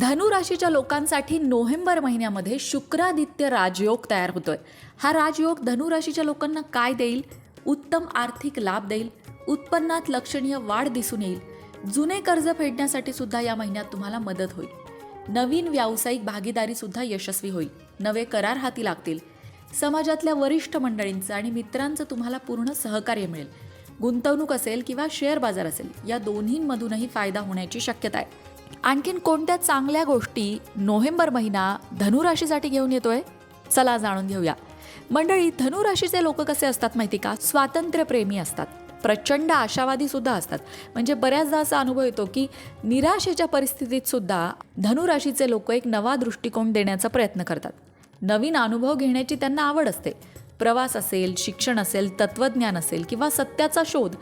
धनु राशीच्या लोकांसाठी नोव्हेंबर महिन्यामध्ये शुक्रादित्य राजयोग तयार होतोय. हा राजयोग धनु राशीच्या लोकांना काय देईल? उत्तम आर्थिक लाभ देईल. उत्पन्नात लक्षणीय वाढ दिसून येईल. जुने कर्ज फेडण्यासाठी सुद्धा या महिन्यात तुम्हाला मदत होईल. नवीन व्यावसायिक भागीदारी सुद्धा यशस्वी होईल. नवे करार हाती लागतील. समाजातल्या वरिष्ठ मंडळींचं आणि मित्रांचं तुम्हाला पूर्ण सहकार्य मिळेल. गुंतवणूक असेल किंवा शेअर बाजार असेल या दोन्हींमधूनही फायदा होण्याची शक्यता आहे. आणखीन कोणत्या चांगल्या गोष्टी नोव्हेंबर महिना धनुराशीसाठी घेऊन येतोय? चला जाणून घेऊया. मंडळी धनुराशीचे लोक कसे असतात माहिती का? स्वातंत्र्यप्रेमी असतात. प्रचंड आशावादी सुद्धा असतात. म्हणजे बऱ्याचदा असा अनुभव येतो की निराशेच्या परिस्थितीत सुद्धा धनुराशीचे लोक एक नवा दृष्टिकोन देण्याचा प्रयत्न करतात. नवीन अनुभव घेण्याची त्यांना आवड असते. प्रवास असेल शिक्षण असेल तत्वज्ञान असेल किंवा सत्याचा शोध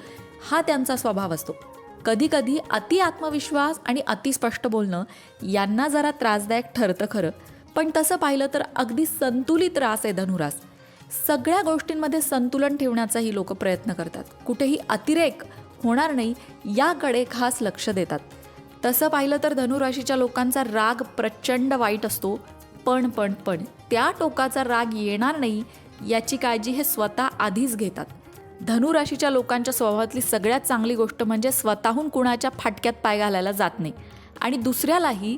हा त्यांचा स्वभाव असतो. कधीकधी अति आत्मविश्वास आणि अतिस्पष्ट बोलणं यांना जरा त्रासदायक ठरतं खरं. पण तसं पाहिलं तर अगदी संतुलित रास आहे धनुरास. सगळ्या गोष्टींमध्ये संतुलन ठेवण्याचाही लोक प्रयत्न करतात. कुठेही अतिरेक होणार नाही याकडे खास लक्ष देतात. तसं पाहिलं तर धनुराशीच्या लोकांचा राग प्रचंड वाईट असतो. पण पण पण त्या टोकाचा राग येणार नाही याची काळजी हे स्वतः आधीच घेतात. धनुराशीच्या लोकांच्या स्वभावातली सगळ्यात चांगली गोष्ट म्हणजे स्वतःहून कुणाच्या फाटक्यात पाय घालायला जात नाही. आणि दुसऱ्यालाही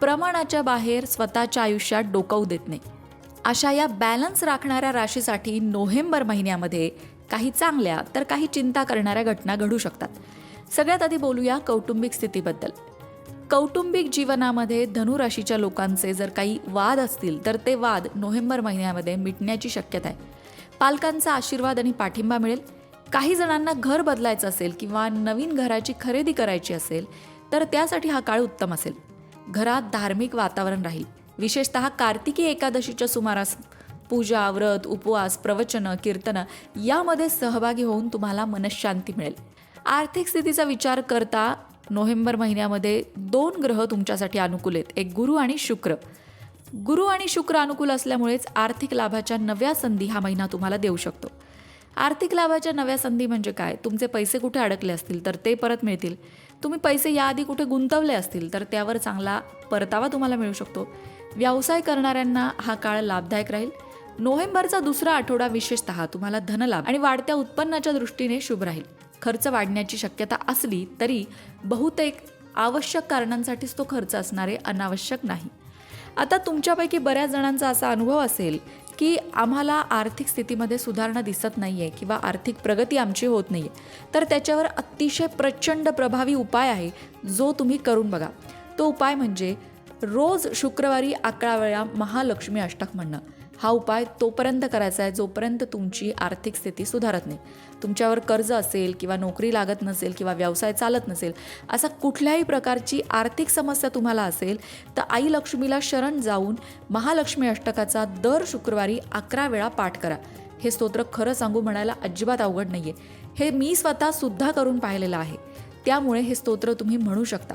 प्रमाणाच्या बाहेर स्वतःच्या आयुष्यात डोकवू देत नाही. अशा या बॅलन्स राखणाऱ्या राशीसाठी नोव्हेंबर महिन्यामध्ये काही चांगल्या तर काही चिंता करणाऱ्या घटना घडू शकतात. सगळ्यात आधी बोलूया कौटुंबिक स्थितीबद्दल. कौटुंबिक जीवनामध्ये धनुराशीच्या लोकांचे जर काही वाद असतील तर ते वाद नोव्हेंबर महिन्यामध्ये मिटण्याची शक्यता आहे. पालकांचा आशीर्वाद आणि पाठिंबा मिळेल. काही जणांना घर बदलायचं असेल किंवा नवीन घराची खरेदी करायची असेल तर त्यासाठी हा काळ उत्तम असेल. घरात धार्मिक वातावरण राहील. विशेषतः कार्तिकी एकादशीच्या सुमारास पूजा व्रत उपवास प्रवचनं कीर्तनं यामध्ये सहभागी होऊन तुम्हाला मनशांती मिळेल. आर्थिक स्थितीचा विचार करता नोव्हेंबर महिन्यामध्ये दोन ग्रह तुमच्यासाठी अनुकूल आहेत. एक गुरु आणि शुक्र. गुरु आणि शुक्र अनुकूल असल्यामुळेच आर्थिक लाभाच्या नव्या संधी हा महिना तुम्हाला देऊ शकतो. आर्थिक लाभाच्या नव्या संधी म्हणजे काय? तुमचे पैसे कुठे अडकले असतील तर ते परत मिळतील. तुम्ही पैसे याआधी कुठे गुंतवले असतील तर त्यावर चांगला परतावा तुम्हाला मिळू शकतो. व्यवसाय करणाऱ्यांना हा काळ लाभदायक राहील. नोव्हेंबरचा दुसरा आठवडा विशेषतः तुम्हाला धनलाभ आणि वाढत्या उत्पन्नाच्या दृष्टीने शुभ राहील. खर्च वाढण्याची शक्यता असली तरी बहुतेक आवश्यक कारणांसाठीच तो खर्च असणारे अनावश्यक नाही. आता तुमच्यापैकी बऱ्याच जणांचा असा अनुभव असेल की आम्हाला आर्थिक स्थितीमध्ये सुधारणा दिसत नाही आहे किंवा आर्थिक प्रगती आमची होत नाही आहे तर त्याच्यावर अतिशय प्रचंड प्रभावी उपाय आहे जो तुम्ही करून बघा. तो उपाय म्हणजे रोज शुक्रवारी अकरा वेळा महालक्ष्मी अष्टक म्हणणं. हा उपाय तोपर्यंत करायचा आहे जोपर्यंत तुमची आर्थिक स्थिती सुधारत नाही. तुमच्यावर कर्ज असेल किंवा नोकरी लागत नसेल किंवा व्यवसाय चालत नसेल असा कुठल्याही प्रकारची आर्थिक समस्या तुम्हाला असेल तर आई लक्ष्मीला शरण जाऊन महालक्ष्मी अष्टकाचा दर शुक्रवारी अकरा वेळा पाठ करा. हे स्तोत्र खरं सांगू म्हणायला अजिबात अवघड नाही आहे हे मी स्वतः सुद्धा करून पाहिलेलं आहे. त्यामुळे हे स्तोत्र तुम्ही म्हणू शकता.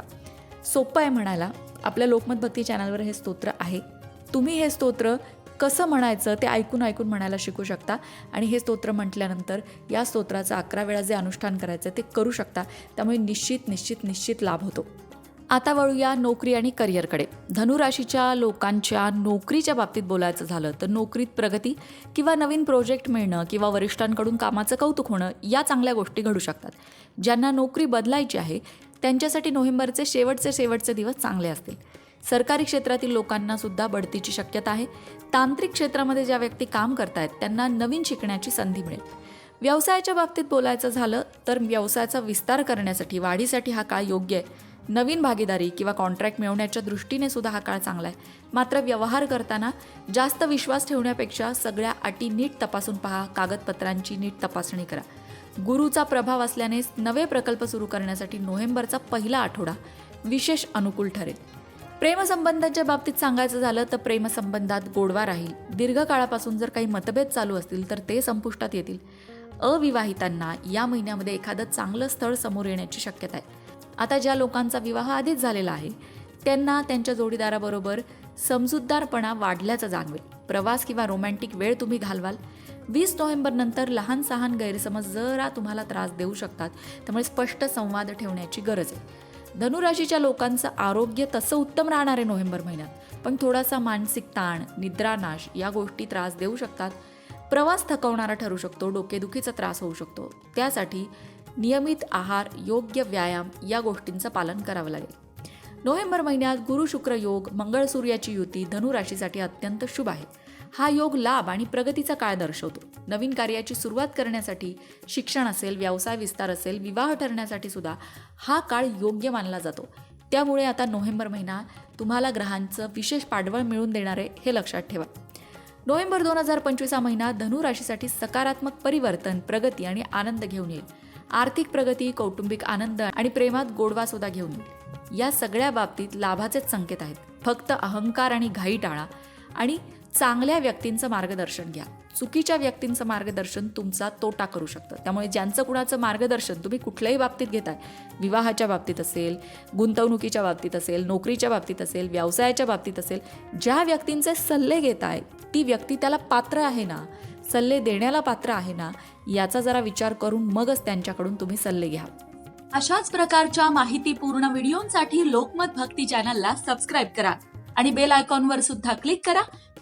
सोपं आहे म्हणायला. आपल्या लोकमत भक्ती चॅनलवर हे स्तोत्र आहे. तुम्ही हे स्तोत्र कसं म्हणायचं ते ऐकून ऐकून म्हणायला शिकू शकता. आणि हे स्तोत्र म्हटल्यानंतर या स्तोत्राचं अकरा वेळा जे अनुष्ठान करायचं ते करू शकता. त्यामुळे निश्चित निश्चित निश्चित लाभ होतो. आता वळूया नोकरी आणि करिअरकडे धनुराशीच्या लोकांच्या नोकरीच्या बाबतीत बोलायचं झालं तर नोकरीत प्रगती किंवा नवीन प्रोजेक्ट मिळणं किंवा वरिष्ठांकडून कामाचं कौतुक होणं या चांगल्या गोष्टी घडू शकतात. ज्यांना नोकरी बदलायची आहे त्यांच्यासाठी नोव्हेंबरचे शेवटचे शेवटचे दिवस चांगले असतील. सरकारी क्षेत्रातील लोकांना सुद्धा बढतीची शक्यता आहे. तांत्रिक क्षेत्रामध्ये ज्या व्यक्ती काम करतायत त्यांना नवीन शिकण्याची संधी मिळेल. व्यवसायाच्या बाबतीत बोलायचं झालं तर व्यवसायाचा विस्तार करण्यासाठी वाढीसाठी हा काळ योग्य आहे. नवीन भागीदारी किंवा कॉन्ट्रॅक्ट मिळवण्याच्या दृष्टीने सुद्धा हा काळ चांगला आहे. मात्र व्यवहार करताना जास्त विश्वास ठेवण्यापेक्षा सगळ्या अटी नीट तपासून पहा कागदपत्रांची नीट तपासणी करा. गुरुचा प्रभाव असल्याने नवे प्रकल्प सुरू करण्यासाठी नोव्हेंबरचा पहिला आठवडा विशेष अनुकूल ठरेल. प्रेमसंबंधांच्या बाबतीत सांगायचं झालं तर प्रेमसंबंधात गोडवा राहील. दीर्घकाळापासून जर काही मतभेद चालू असतील तर ते संपुष्टात येतील. अविवाहितांना या महिन्यामध्ये एखादं चांगलं स्थळ समोर येण्याची शक्यता आहे. आता ज्या लोकांचा विवाह आधीच झालेला आहे त्यांना त्यांच्या जोडीदाराबरोबर समजूतदारपणा वाढल्याचं जाणवेल. प्रवास किंवा रोमॅन्टिक वेळ तुम्ही घालवाल. वीस नोव्हेंबरनंतर लहान सहान गैरसमज जरा तुम्हाला त्रास देऊ शकतात. त्यामुळे स्पष्ट संवाद ठेवण्याची गरज आहे. धनुराशीच्या लोकांचं आरोग्य तसं उत्तम राहणार आहे नोव्हेंबर महिन्यात. पण थोडासा मानसिक ताण निद्रानाश या गोष्टी त्रास देऊ शकतात. प्रवास थकवणारा ठरू शकतो डोकेदुखीचा त्रास होऊ शकतो. त्यासाठी नियमित आहार योग्य व्यायाम या गोष्टींचं पालन करावं लागेल. नोव्हेंबर महिन्यात गुरु शुक्र योग मंगळ सूर्याची युती धनुराशीसाठी अत्यंत शुभ आहे. हा योग लाभ आणि प्रगतीचा काळ दर्शवतो. नवीन कार्याची सुरुवात करण्यासाठी शिक्षण असेल व्यवसाय विस्तार असेल विवाह ठरण्यासाठी सुद्धा हा काळ योग्य मानला जातो. त्यामुळे आता नोव्हेंबर महिना तुम्हाला ग्रहांचं विशेष पाठबळ मिळून देणारे हे लक्षात ठेवा. नोव्हेंबर दोन हजार पंचवीस हा महिना धनु राशीसाठी सकारात्मक परिवर्तन प्रगती आणि आनंद घेऊन येईल. आर्थिक प्रगती कौटुंबिक आनंद आणि प्रेमात गोडवा सुद्धा घेऊन येईल. या सगळ्या बाबतीत लाभाचेच संकेत आहेत. फक्त अहंकार आणि घाई टाळा आणि चांगल्या व्यक्तींचं मार्गदर्शन घ्या. चुकीच्या व्यक्तींचं मार्गदर्शन तुमचा तोटा करू शकतं. त्यामुळे ज्यांचं कुणाचं मार्गदर्शन तुम्ही कुठल्याही बाबतीत घेताय विवाहाच्या बाबतीत असेल गुंतवणुकीच्या बाबतीत असेल नोकरीच्या बाबतीत असेल व्यवसायाच्या बाबतीत असेल ज्या व्यक्तींचे सल्ले घेताय ती व्यक्ती त्याला पात्र आहे ना सल्ले देण्याला पात्र आहे ना याचा जरा विचार करून मगच त्यांच्याकडून तुम्ही सल्ले घ्या. अशाच प्रकारच्या माहितीपूर्ण व्हिडिओंसाठी लोकमत भक्ती चॅनलला सबस्क्राईब करा आणि बेल आयकॉनवर सुद्धा क्लिक करा.